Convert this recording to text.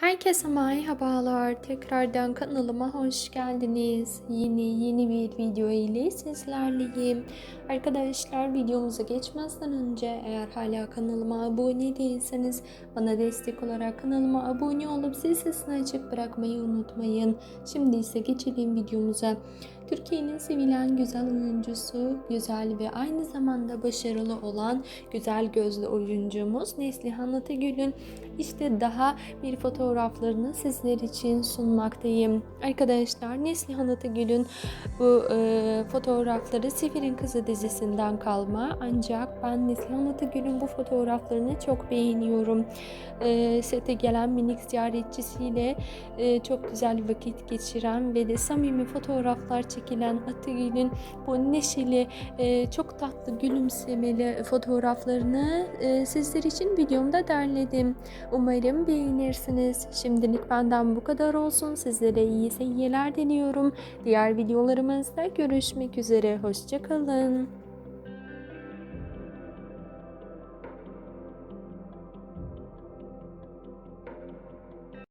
Herkese merhabalar. Tekrardan kanalıma hoş geldiniz. Yeni yeni bir video ile sizlerleyim. Arkadaşlar videomuza geçmezden önce eğer hala kanalıma abone değilseniz bana destek olarak kanalıma abone olup zil sesini açık bırakmayı unutmayın. Şimdi ise geçelim videomuza. Türkiye'nin sevilen güzel oyuncusu, güzel ve aynı zamanda başarılı olan güzel gözlü oyuncumuz Neslihan Atagül'ün işte daha bir fotoğraflarını sizler için sunmaktayım. Arkadaşlar Neslihan Atagül'ün bu e, fotoğrafları Sefir'in Kızı dizisinden kalma ancak ben Neslihan Atagül'ün bu fotoğraflarını çok beğeniyorum. E, sete gelen minik ziyaretçisiyle e, çok güzel vakit geçiren ve de samimi fotoğraflar çekilen Atagül'ün bu neşeli, e, çok tatlı, gülümsemeli fotoğraflarını e, sizler için videomda derledim. Umarım beğenirsiniz. Şimdilik benden bu kadar olsun. Sizlere iyi seyirler diliyorum. Diğer videolarımızda görüşmek üzere. Hoşçakalın.